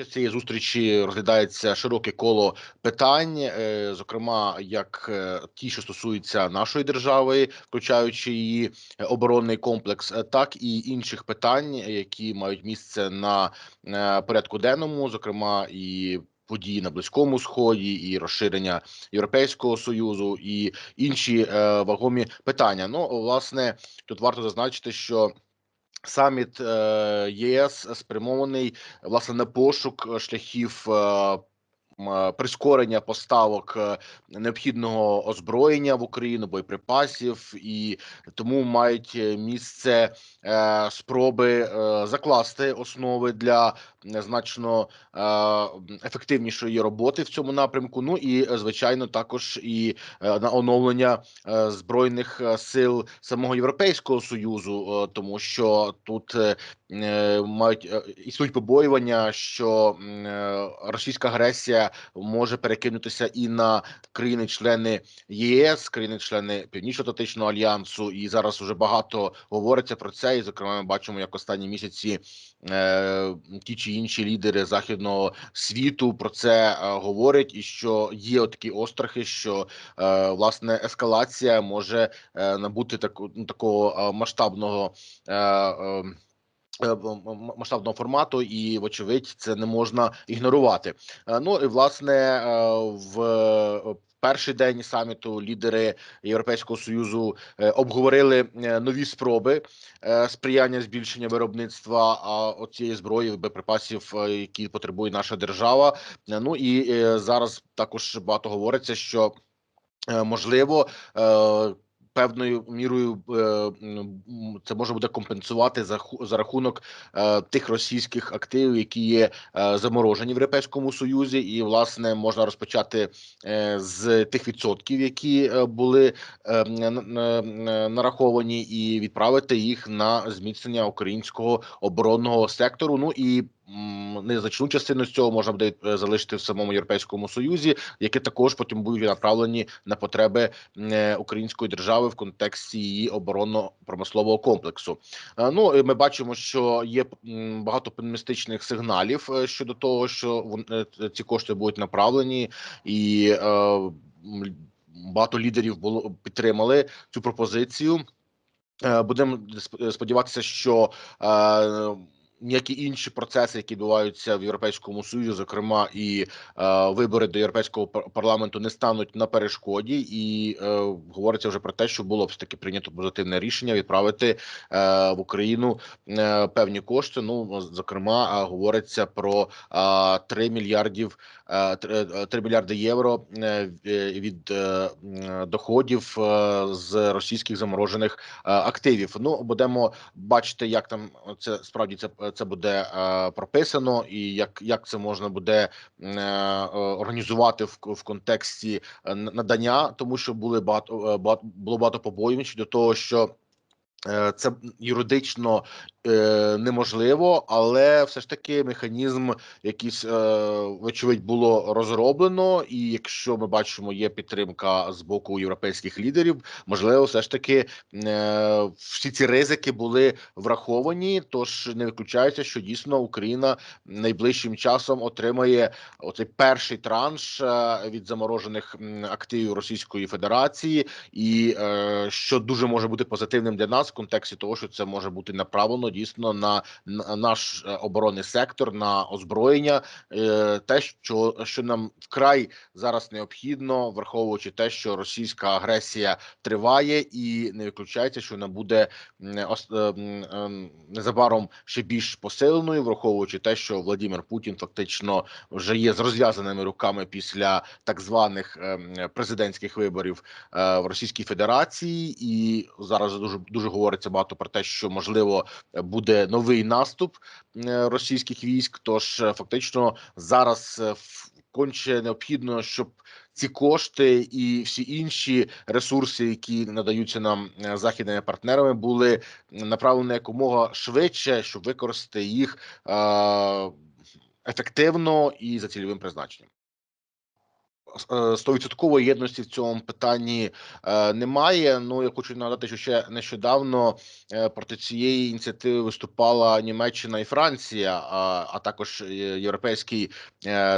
час цієї зустрічі розглядається широке коло питань, е, зокрема, як е, ті, що стосуються нашої держави, включаючи її е, оборонний комплекс, так і інших питань, які мають місце на порядку денному, зокрема і. Події на близькому сході і розширення Європейського союзу і інші вагомі питання. Ну власне тут варто зазначити, що Саміт е, ЄС спрямований власне на пошук е, шляхів е, прискорення поставок е, необхідного озброєння в Україну, боєприпасів, і тому мають е, місце е, спроби е, закласти основи для е, значно е, ефективнішої роботи в цьому напрямку. Ну і е, звичайно, також і е, на оновлення е, збройних е, сил самого Європейського союзу, е, тому що тут е, е, мають е, існують побоювання, що е, російська агресія може перекинутися і на країни-члени ЄС, країни-члени Північно-Атлантичного альянсу, і зараз вже багато говориться про це. І зокрема, ми бачимо, як останні місяці е, ті чи інші лідери західного світу про це е, говорять, і що є такі острахи, що е, власне ескалація може е, набути таку ну, такого е, масштабного. Е, е, масштабного формату, і вочевидь, це не можна ігнорувати. Е, Ну і власне е, в е, перший день саміту лідери Європейського союзу е, обговорили е, нові спроби е, сприяння збільшення виробництва а, оцієї зброї боєприпасів, е, які потребує наша держава. Е, Ну і е, зараз також багато говориться, що е, можливо. Певною мірою е, це може буде компенсувати за за рахунок е, тих російських активів, які є е, заморожені в Європейському Союзі, і власне можна розпочати з тих відсотків, які були нараховані, і відправити їх на зміцнення українського оборонного сектору. Ну і незначну частину з цього можна буде е, залишити в самому європейському союзі, які також потім будуть направлені на потреби е, української держави в контексті її оборонно-промислового комплексу. Е, Ну і ми бачимо, що є багато оптимістичних сигналів щодо того, що ці кошти будуть направлені, і багато лідерів було підтримали цю пропозицію. Будемо сподіватися, що ніякі інші процеси, які відбуваються в Європейському Союзі, зокрема і е, вибори до європейського парламенту, не стануть на перешкоді, і е, говориться вже про те, що було б таки прийнято позитивне рішення відправити е, в Україну е, певні кошти. Ну зокрема, е, говориться про е, 3 мільярдів 3 мільярди євро е, від е, доходів е, з російських заморожених е, активів. Ну будемо бачити, як там це справді це це буде е, прописано, і як, як це можна буде е, е, організувати в, в контексті е, надання, тому що були багато, е, багато було багато побоювань щодо того, що. Е, Це юридично е, неможливо, але все ж таки механізм якийсь, е, вочевидь, було розроблено. І якщо ми бачимо, є підтримка з боку європейських лідерів, можливо, все ж таки е, всі ці ризики були враховані. Тож не виключається, що дійсно Україна найближчим часом отримає оцей перший транш е, від заморожених активів Російської Федерації, і е, що дуже може бути позитивним для нас в контексті того, що це може бути направлено дійсно на, на наш е, оборонний сектор, на озброєння, е, те, що, що нам вкрай зараз необхідно, враховуючи те, що російська агресія триває, і не виключається, що вона буде е, ем, незабаром ще більш посиленою, враховуючи те, що Владимир Путін фактично вже є з розв'язаними руками після так званих ем, президентських виборів в Російській Федерації, і зараз дуже дуже говориться багато про те, що можливо буде новий наступ е, російських військ. Тож е, фактично зараз е, конче необхідно, щоб ці кошти і всі інші ресурси, які надаються нам західними партнерами, були направлені якомога швидше, щоб використати їх ефективно і за цільовим призначенням. Е, стовідсоткової єдності в цьому питанні е, немає. Ну я хочу нагадати, що ще нещодавно е, проти цієї ініціативи виступала Німеччина і Франція, а, також Європейський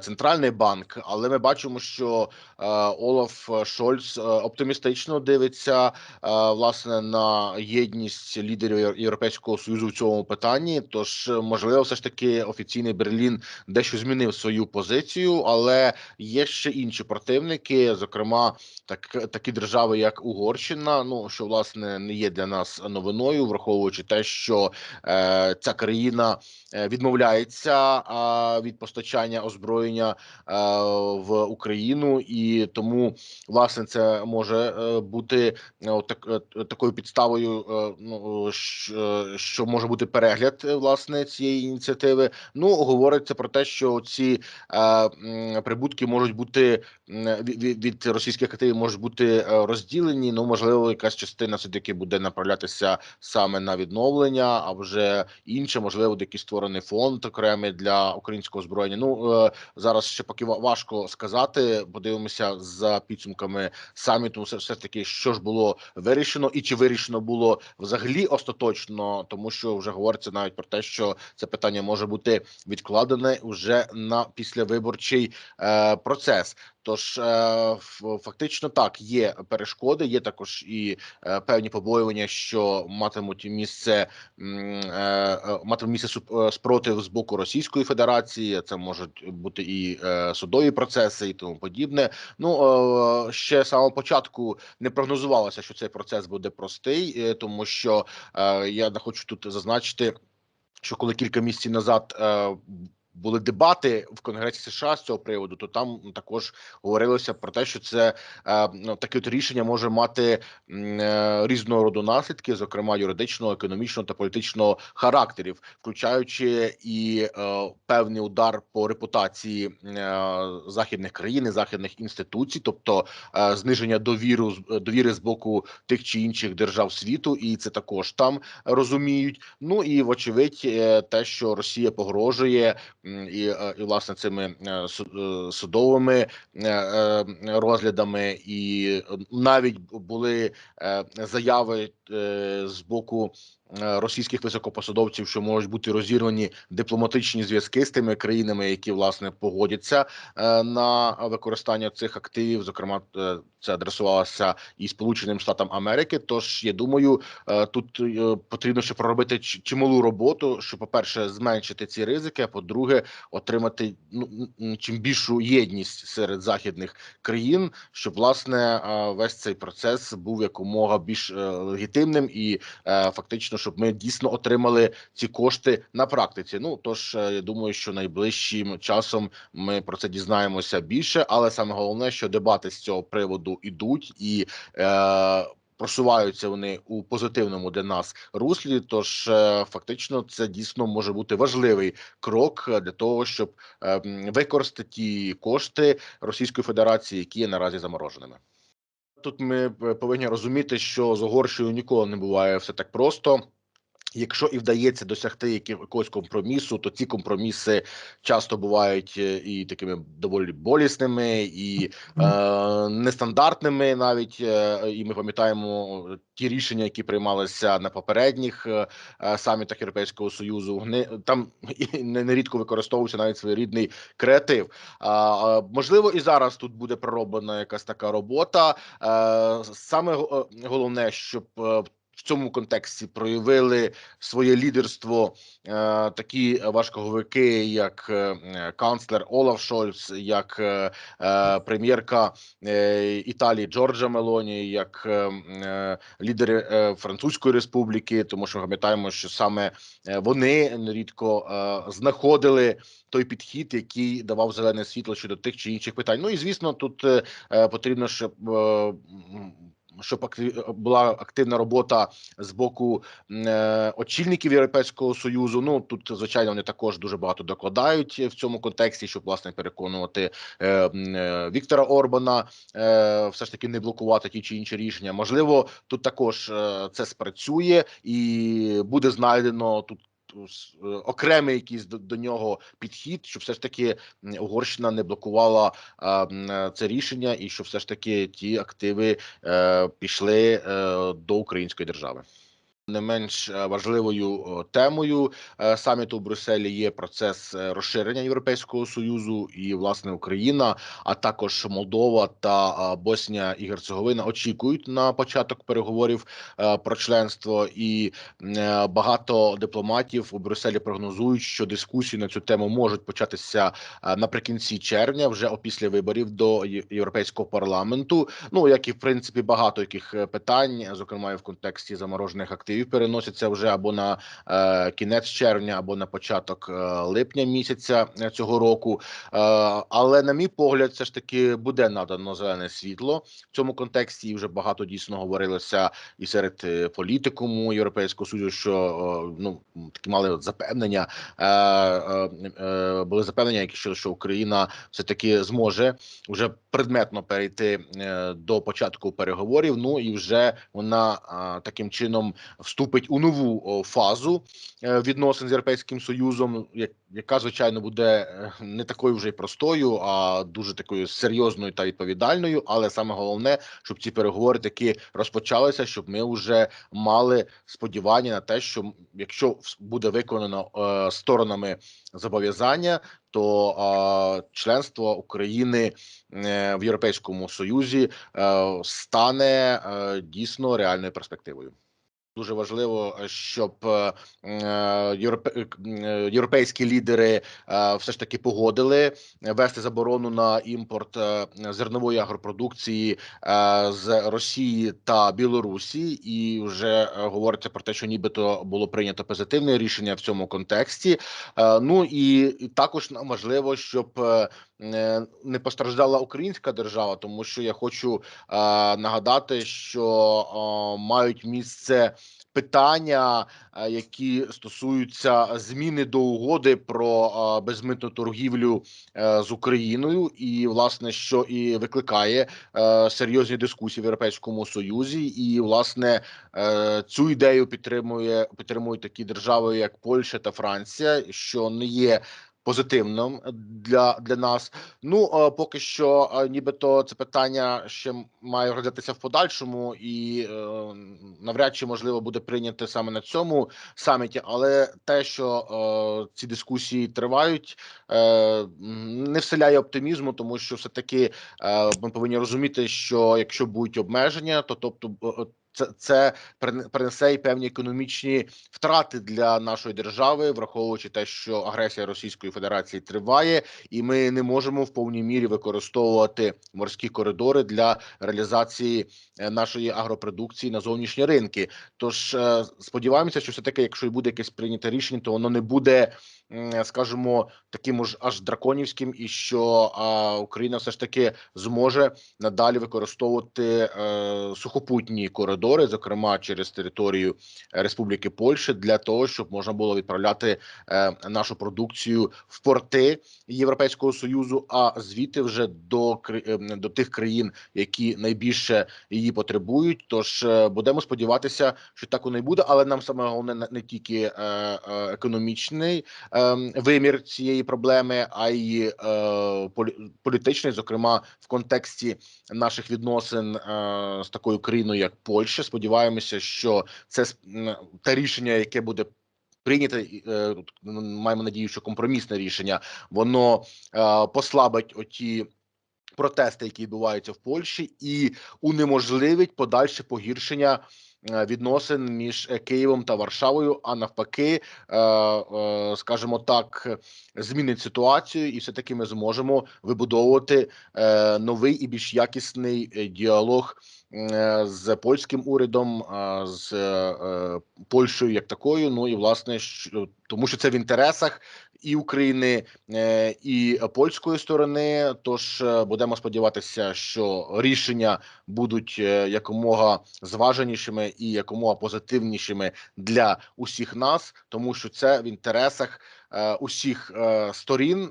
центральний банк. Але ми бачимо, що Олаф Шольц оптимістично дивиться власне на єдність лідерів Європейського союзу в цьому питанні. Тож можливо, все ж таки офіційний Берлін дещо змінив свою позицію, але є ще інші противники, зокрема, так такі держави, як Угорщина. Ну що власне не є для нас новиною, враховуючи те, що е, ця країна е, відмовляється е, від постачання озброєння е, в Україну, і тому власне це може е, бути е, так, е, такою підставою. е, Ну що, що може бути перегляд е, власне цієї ініціативи. Ну говориться про те, що ці е, прибутки можуть бути від, від- російських активів можуть бути е, розділені. Ну можливо, якась частина все таки буде направлятися саме на відновлення, а вже інше, можливо, буде якийсь створений фонд окремий для українського озброєння. Ну е, зараз ще поки важко сказати. Подивимося за підсумками саміту. Все, все таки, що ж було вирішено, і чи вирішено було взагалі остаточно, тому що вже говориться навіть про те, що це питання може бути відкладене вже на післявиборчий е, процес. Тож е, фактично так є перешкоди. Є також і е, певні побоювання, що матимуть місце е, матиме місце спротив з боку Російської Федерації. Це можуть бути і судові процеси, і тому подібне. Ну ще з самого початку не прогнозувалося, що цей процес буде простий, тому що я хочу тут зазначити що коли кілька місяців назад були дебати в Конгресі США з цього приводу, то там також говорилося про те, що це е, ну, таке от рішення може мати е, різного роду наслідки, зокрема юридичного, економічного та політичного характерів, включаючи і е, певний удар по репутації е, західних країн, і західних інституцій, тобто е, зниження довіру з- довіри з боку тих чи інших держав світу, і це також там розуміють. Ну і вочевидь, е, те, що Росія погрожує і, е, і власне цими е, е, судовими розглядами, і навіть були заяви з боку. Російських високопосадовців, що можуть бути розірвані дипломатичні зв'язки з тими країнами, які власне погодяться на використання цих активів. Зокрема, це адресувалося і Сполученим Штатам Америки. Тож я думаю, тут потрібно ще проробити чималу роботу, щоб, по-перше, зменшити ці ризики, а по-друге, отримати ну чим більшу єдність серед західних країн, щоб власне е, весь цей процес був якомога більш е, легітимним і е, фактично, щоб ми дійсно отримали ці кошти на практиці. Ну тож я думаю, що найближчим часом ми про це дізнаємося більше, але саме головне, що дебати з цього приводу ідуть і. Просуваються вони у позитивному для нас руслі. Тож е, фактично це дійсно може бути важливий крок е, для того, щоб е, використати ті кошти Російської Федерації, які є наразі замороженими. Тут ми е, повинні розуміти, що з Угорщею ніколи не буває все так просто. Якщо і вдається досягти якогось компромісу, то ці компроміси часто бувають е, і такими доволі болісними, і е, нестандартними. Навіть е, і ми пам'ятаємо ті рішення, які приймалися на попередніх е, е, самітах Європейського союзу. Вони там і нерідко використовується навіть своєрідний креатив. А, можливо, і зараз тут буде пророблена якась така робота. Е, Саме е, головне, щоб е, в цьому контексті проявили своє лідерство е, такі важковики, як е, канцлер Олаф Шольц, як е, е, прем'єрка е, Італії Джорджа Мелоні, як е, е, лідери е, Французької республіки, тому що ми пам'ятаємо, що саме е, вони нерідко е, знаходили той підхід, який давав зелене світло щодо тих чи інших питань. Ну і звісно, тут е, потрібно, щоб. е, Щоб актив- була активна робота з боку е, очільників Європейського союзу. Ну тут звичайно вони також дуже багато докладають в цьому контексті, щоб власне переконувати е, е, Віктора Орбана, е, все ж таки не блокувати ті чи інші рішення. Можливо, тут також е, це спрацює і буде знайдено тут е, окремий якийсь до, до нього підхід, щоб все ж таки Угорщина не блокувала е, це рішення, і щоб все ж таки ті активи е, пішли е, до української держави. Не менш е, важливою темою е, саміту в Брюсселі є процес е, розширення Європейського союзу і власне Україна, а також Молдова та Боснія і Герцеговина очікують на початок переговорів про членство, і багато дипломатів у Брюсселі прогнозують, що дискусії на цю тему можуть початися наприкінці червня, вже опісля виборів до Європейського парламенту. Ну як і в принципі багато яких питань, зокрема і в контексті заморожених активів, переносяться вже або на е, кінець червня, або на початок е, липня місяця е, цього року. Е, але на мій погляд, все ж таки буде надано зелене світло в цьому контексті. І вже багато дійсно говорилося і серед е, політикуму Європейського Союзу, що ну такі мали запевнення, е, е, були запевнення, які що, що Україна все таки зможе вже предметно перейти до початку переговорів. Ну і вже вона таким чином вступить у нову фазу е, відносин з європейським союзом, яка звичайно буде е, не такою вже й простою, а дуже такою серйозною та відповідальною. Але саме головне, щоб ці переговори таки розпочалися, щоб ми вже мали сподівання на те, що якщо буде виконано е, сторонами зобов'язання, то е, членство України в Європейському Союзі е, стане е, дійсно реальною перспективою. Дуже важливо, е, щоб е, е, європе, європейські лідери все ж таки погодили вести заборону на імпорт зернової агропродукції з Росії та Білорусі, і вже говориться про те, що нібито було прийнято позитивне рішення в цьому контексті. Ну і також нам важливо, щоб не постраждала українська держава, тому що я хочу е, нагадати, що е, мають місце питання, е, які стосуються зміни до угоди про е, безмитну торгівлю е, з Україною, і власне що і викликає е, серйозні дискусії в Європейському Союзі, і власне е, цю ідею підтримує підтримують такі держави, як Польща та Франція, що не є. Позитивним для для нас, ну е, поки що, е, нібито це питання ще має розглядатися в подальшому, і е, навряд чи можливо буде прийняти саме на цьому саміті. Але те, що ці дискусії тривають, не вселяє оптимізму, тому що все таки ми повинні розуміти, що якщо будуть обмеження, то тобто це, це принесе й певні економічні втрати для нашої держави, враховуючи те, що агресія Російської Федерації триває, і ми не можемо в повній мірі використовувати морські коридори для реалізації е, нашої агропродукції на зовнішні ринки. Тож е, сподіваємося, що все таки, якщо і буде якесь прийняте рішення, то воно не буде, скажімо, таким уж аж драконівським, і що Україна все ж таки зможе надалі використовувати е, сухопутні коридори, зокрема через територію Республіки Польщі, для того, щоб можна було відправляти е, нашу продукцію в порти Європейського союзу, а звідти вже до е, до тих країн, які найбільше її потребують. Тож е, будемо сподіватися, що так воно і буде. Але нам саме головне не- тільки е, е, економічний е, вимір цієї проблеми, а й е, політичний, зокрема в контексті наших відносин е, з такою країною, як Польща. Сподіваємося, що це те рішення, яке буде. Прийняте е, маємо надію, що компромісне рішення воно е, послабить оті протести, які відбуваються в Польщі, і унеможливить подальше погіршення е, відносин між е, Києвом та Варшавою. А навпаки, е, скажімо так, змінить ситуацію, і все таки ми зможемо вибудовувати новий і більш якісний діалог з польським урядом, з Польщею як такою. Ну і власне тому, що це в інтересах і України, е, і польської сторони. Тож е, будемо сподіватися, що рішення будуть е, якомога зваженішими і якомога позитивнішими для усіх нас, тому що це в інтересах усіх сторін.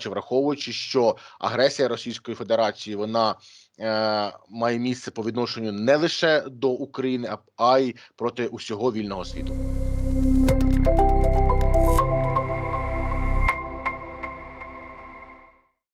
Тим враховуючи, що агресія Російської Федерації вона е, має місце по відношенню не лише до України, а й проти усього вільного світу.